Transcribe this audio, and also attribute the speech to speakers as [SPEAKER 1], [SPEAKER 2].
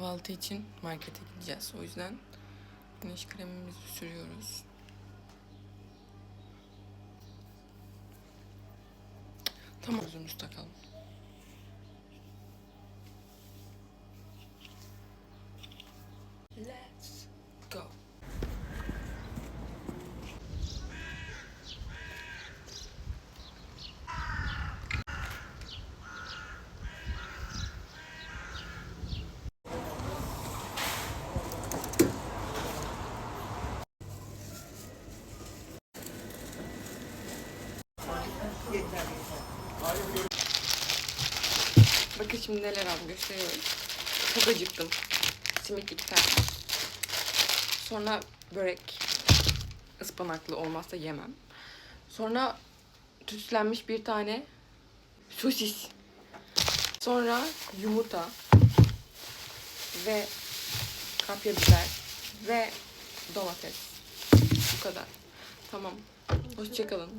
[SPEAKER 1] kahvaltı için markete gideceğiz. O yüzden güneş kremimizi sürüyoruz. Tamam. Gözümüzü takalım. Bakın şimdi neler aldım gösteriyorum. Çok acıktım. Simit iki tane. Sonra börek. ıspanaklı olmazsa yemem. Sonra tütsülenmiş bir tane sosis. Sonra yumurta. Ve kapya biber. Ve domates. Bu kadar. Tamam. Hoşçakalın.